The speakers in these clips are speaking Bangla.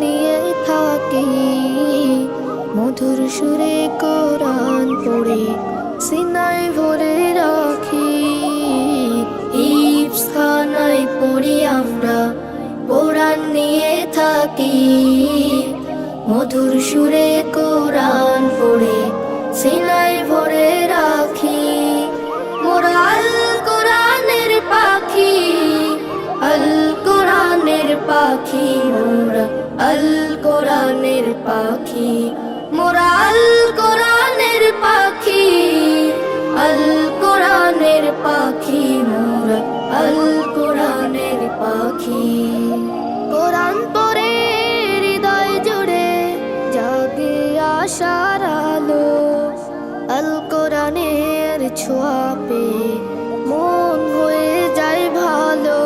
নিয়ে থাকি। মধুর সুরে কোরআন পড়ে সিনায় ভরে রাখি। মধুর সুরে কোরআন পড়ে সিনায় ভরে রাখি। মোরাল কোরআনের পাখি, আল কোরআনের পাখি, মোরা আল কোরআনের পাখি। মোরাল কোরআনের পাখি, আল কোরআনের পাখি, মোরা আল কোরআনের পাখি। কোরআনের ছোঁয়া মন হয়ে যায় ভালো।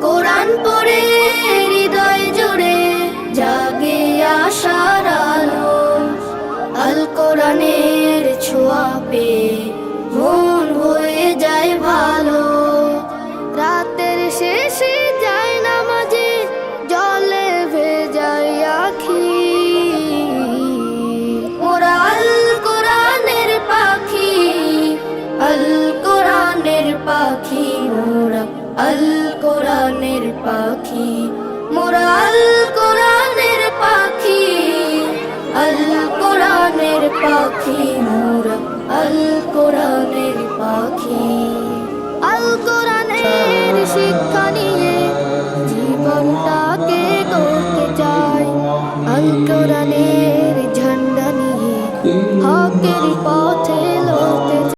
কোরআন পড়ে, হৃদয় জুড়ে, জাগে আশার আলো। আল কোরআনের পাখি মোরা আল কোরআনের পাখি, আল কোরআনের পাখি মোরা আল কোরআনের পাখি। আল কোরআনের শিক্ষা নিয়ে জীবনটাকে গড়তে চাই। আল কোরআনের ঝান্ডা নিয়ে হকের পথে